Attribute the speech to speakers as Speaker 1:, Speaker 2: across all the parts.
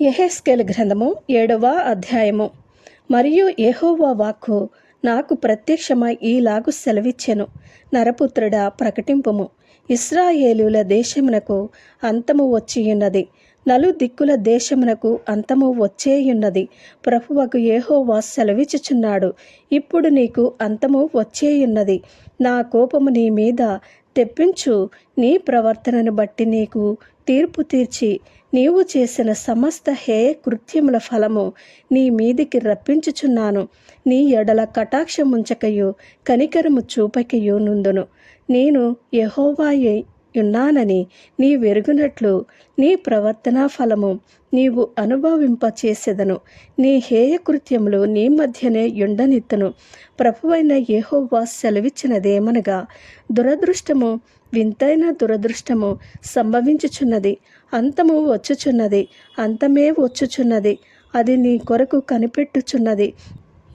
Speaker 1: ఎహెస్కెల్ గ్రంథము ఏడవ అధ్యాయము. మరియు యహోవా వాక్కు నాకు ప్రత్యక్షమై ఈలాగు సెలవిచ్చెను. నరపుత్రుడా ప్రకటింపుము. ఇస్రాయేలుల దేశమునకు అంతము వచ్చియున్నది. నలు దిక్కుల దేశమునకు అంతము వచ్చేయున్నది. ప్రభువకు ఏహోవా సెలవిచ్చుచున్నాడు. ఇప్పుడు నీకు అంతము వచ్చేయున్నది. నా కోపము నీ మీద తెప్పించు. నీ ప్రవర్తనను బట్టి నీకు తీర్పు తీర్చి నీవు చేసిన సమస్త హేయ కృత్యముల ఫలము నీ మీదికి రప్పించుచున్నాను. నీ ఎడల కటాక్షముంచకయు కనికరము చూపకయు నుందును నేను యెహోవాయే ఉన్నానని నీ వెరుగునట్లు నీ ప్రవర్తనా ఫలము నీవు అనుభవింపచేసేదను. నీ హేయకృత్యములు నీ మధ్యనే యుండనిత్తును. ప్రభువైన ఏహోవా సెలవిచ్చినదేమనగా దురదృష్టము వింతైన దురదృష్టము సంభవించుచున్నది అంతము వచ్చుచున్నది అంతమే వచ్చుచున్నది అది నీ కొరకు కనిపెట్టుచున్నది.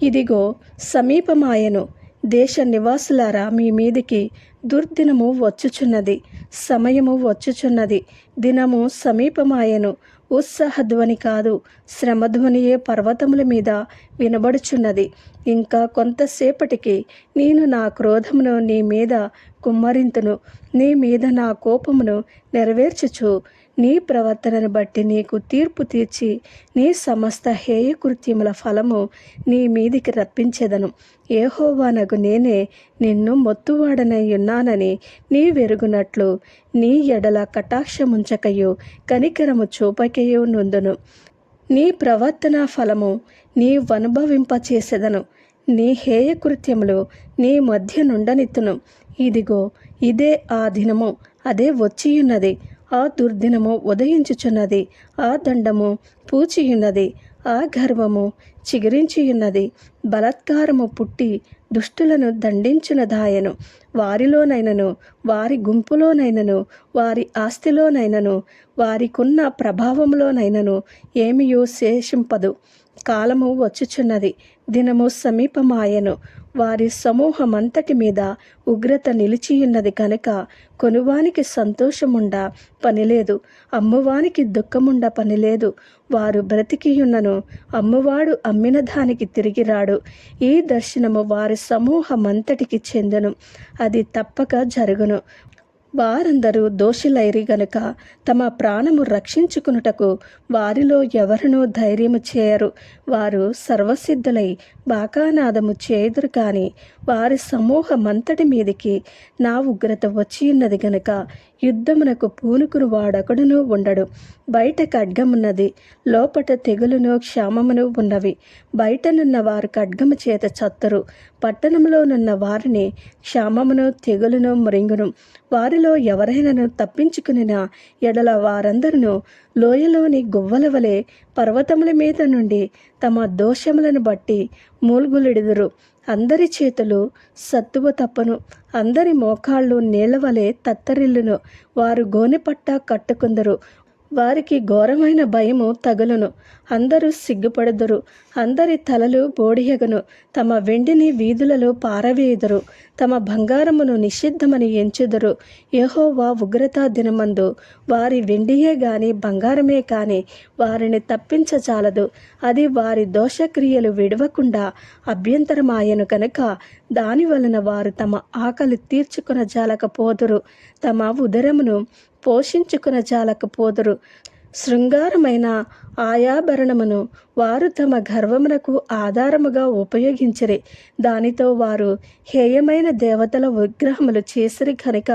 Speaker 1: ఇదిగో సమీపమాయను. దేశ నివాసులారా మీ మీదికి దుర్దినము వచ్చుచున్నది సమయము వచ్చుచున్నది. దినము సమీపమాయను. ఉత్సాహధ్వని కాదు శ్రమధ్వనియే పర్వతముల మీద వినబడుచున్నది. ఇంకా కొంతసేపటికి నేను నా క్రోధమును నీ మీద కుమ్మరింతును. నీ మీద నా కోపమును నెరవేర్చుచు. నీ ప్రవర్తనను బట్టి నీకు తీర్పు తీర్చి నీ సమస్త హేయ కృత్యముల ఫలము నీ మీదికి రప్పించెదను. ఏహోవానగు నేనే నిన్ను మొత్తువాడనై ఉన్నానని నీ వెరుగునట్లు నీ ఎడల కటాక్షముంచకయు కనికరము చూపకయు నుందును నీ ప్రవర్తన ఫలము నీ వనుభవింప నీ హేయ కృత్యములు నీ మధ్య నుండనిత్తును. ఇదిగో ఇదే ఆ దినము. అదే వచ్చియున్నది. ఆ దుర్దినము ఉదయించుచున్నది. ఆ దండము పూచియున్నది. ఆ గర్వము చిగురించియున్నది. బలత్కారము పుట్టి దుష్టులను దండించునదాయను. వారిలోనైనను వారి గుంపులోనైనను వారి ఆస్తిలోనైనను వారికున్న ప్రభావంలోనైనను ఏమియో శేషింపదు. కాలము వచ్చుచున్నది. దినము సమీపమాయను. వారి సమూహమంతటి మీద ఉగ్రత నిలిచియున్నది కనుక కొనువానికి సంతోషముండ పనిలేదు అమ్మువానికి దుఃఖముండ పనిలేదు. వారు బ్రతికియున్నను అమ్మువాడు అమ్మిన దానికి తిరిగి రాడు ఈ దర్శనము వారి సమూహమంతటికి చెందును. అది తప్పక జరుగును. వారందరూ దోషులైరి గనుక తమ ప్రాణము రక్షించుకునుటకు వారిలో ఎవరినూ ధైర్యము చేయరు. వారు సర్వసిద్ధులై బాకానాదము చేదురు కాని వారి సమూహమంతటి మీదికి నా ఉగ్రత వచ్చియున్నది గనుక యుద్ధమునకు పూనుకుని వాడొకడును ఉండడు. బయట ఖడ్గమున్నది లోపట తెగులును క్షామమును ఉన్నవి. బయటనున్న వారు ఖడ్గము చేత చత్తరు పట్టణంలోనున్న వారిని క్షామమును తెగులును మృంగును. వారిలో ఎవరైనాను తప్పించుకునిన ఎడల వారందరూ లోయలోని గువ్వల వలె పర్వతముల మీద నుండి తమ దోషములను బట్టి మూల్గులెడుదురు. అందరి చేతులు సత్తువ తప్పను. అందరి మోకాళ్ళు నీళ్ళవలే తత్తరిల్లును. వారు గోనెపట్ట కట్టుకుందరు. వారికి ఘోరమైన భయము తగులును. అందరూ సిగ్గుపడుదురు. అందరి తలలు బోడియగను తమ వెండిని వీధులలో పారవేయుదురు. తమ బంగారమును నిషిద్ధమని ఎంచుదురు. యహోవా ఉగ్రతా దినమందు వారి వెండియే గాని బంగారమే కాని వారిని తప్పించచాలదు అది వారి దోషక్రియలు విడవకుండా అభ్యంతరమాయను కనుక దాని వలన వారు తమ ఆకలి తీర్చుకున జాలకపోదురు తమ ఉదరమును పోషించుకున జాలకపోదురు శృంగారమైన ఆయాభరణమును వారు తమ గర్వమునకు ఆధారముగా ఉపయోగించరి. దానితో వారు హేయమైన దేవతల విగ్రహములు చేసిరి కనుక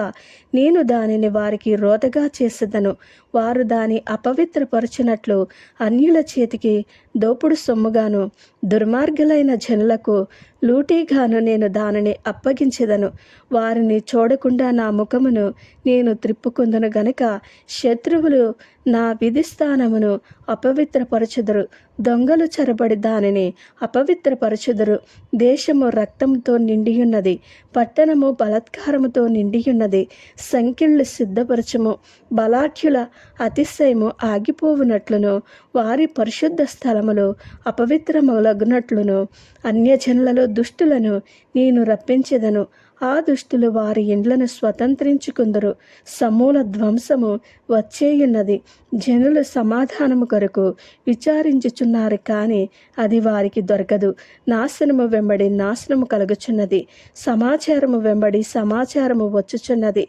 Speaker 1: నేను దానిని వారికి రోతగా చేసేదను. వారు దాని అపవిత్రపరచినట్లు అన్యుల చేతికి దోపుడు సొమ్ముగాను దుర్మార్గులైన జనులకు లూటీగాను నేను దానిని అప్పగించెదను. వారిని చూడకుండా నా ముఖమును నేను త్రిప్పుకుందును గనక శత్రువులు నా విధిస్థానమును అపవిత్రపరచుదురు. దొంగలు చెరబడి దానిని అపవిత్రపరచుదురు. దేశము రక్తంతో నిండియున్నది పట్టణము బలత్కారముతో నిండియున్నది సంఖ్యలు సిద్ధపరచము. బలాఢ్యుల అతిశయము ఆగిపోవునట్లును వారి పరిశుద్ధ స్థలములు అపవిత్రములగునట్లును అన్యజనులలో దుష్టులను నేను రప్పించెదను. ఆ దుష్టులు వారి ఇండ్లను స్వతంత్రించుకుందరు. సమూల ధ్వంసము వచ్చేయున్నది. జనులు సమాధానము కొరకు విచారించుచున్నారు కానీ అది వారికి దొరకదు. నాశనము వెంబడి నాశనము కలుగుచున్నది. సమాచారము వెంబడి సమాచారము వచ్చుచున్నది.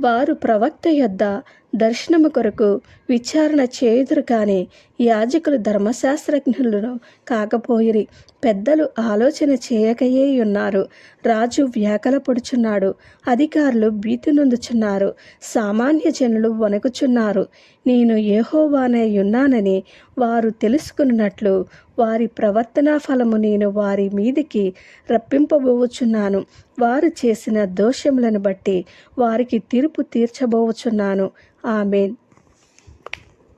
Speaker 1: వారు ప్రవక్త యొద్ద దర్శనము కొరకు విచారణ చేయుదురు కానీ యాజకులు ధర్మశాస్త్రజ్ఞులను కాకపోయిరి. పెద్దలు ఆలోచన చేయకయే ఉన్నారు రాజు వ్యాకల పొడుచున్నాడు అధికారులు భీతి నొందుచున్నారు. సామాన్య జనులు వణకుచున్నారు. నేను ఏహోవానై ఉన్నానని వారు తెలుసుకున్నట్లు వారి ప్రవర్తనా ఫలము నేను వారి మీదికి రప్పింపబోచున్నాను వారు చేసిన దోషములను బట్టి వారికి తీర్పు తీర్చబోచున్నాను ఆమెన్.